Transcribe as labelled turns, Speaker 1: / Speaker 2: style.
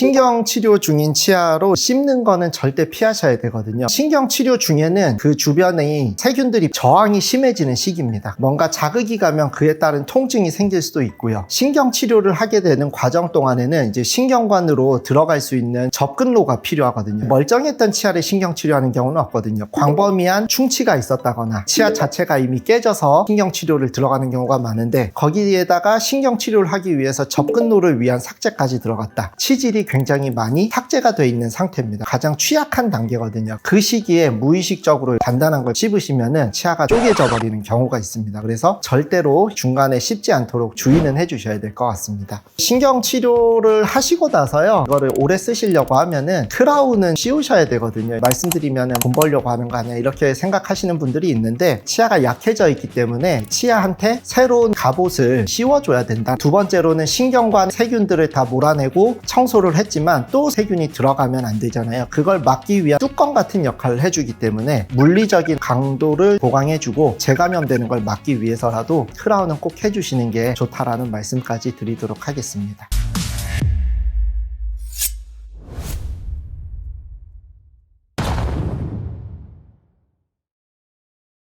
Speaker 1: 신경 치료 중인 치아로 씹는 거는 절대 피하셔야 되거든요. 신경 치료 중에는 그 주변의 세균들이 저항이 심해지는 시기입니다. 뭔가 자극이 가면 그에 따른 통증이 생길 수도 있고요. 신경 치료를 하게 되는 과정 동안에는 이제 신경관으로 들어갈 수 있는 접근로가 필요하거든요. 멀쩡했던 치아를 신경 치료하는 경우는 없거든요. 광범위한 충치가 있었다거나 치아 자체가 이미 깨져서 신경 치료를 들어가는 경우가 많은데 거기에다가 신경 치료를 하기 위해서 접근로를 위한 삭제까지 들어갔다. 치질이 굉장히 많이 삭제가 돼 있는 상태입니다. 가장 취약한 단계거든요. 그 시기에 무의식적으로 단단한 걸 씹으시면은 치아가 쪼개져 버리는 경우가 있습니다. 그래서 절대로 중간에 씹지 않도록 주의는 해주셔야 될 것 같습니다. 신경 치료를 하시고 나서요, 이거를 오래 쓰시려고 하면은 크라운은 씌우셔야 되거든요. 말씀드리면은 돈 벌려고 하는 거 아니야 이렇게 생각하시는 분들이 있는데 치아가 약해져 있기 때문에 치아한테 새로운 갑옷을 씌워줘야 된다. 두 번째로는 신경관 세균들을 다 몰아내고 청소를 했지만 또 세균이 들어가면 안 되잖아요. 그걸 막기 위한 뚜껑 같은 역할을 해주기 때문에 물리적인 강도를 보강해주고 재감염되는 걸 막기 위해서라도 크라운은 꼭 해주시는 게 좋다라는 말씀까지 드리도록 하겠습니다.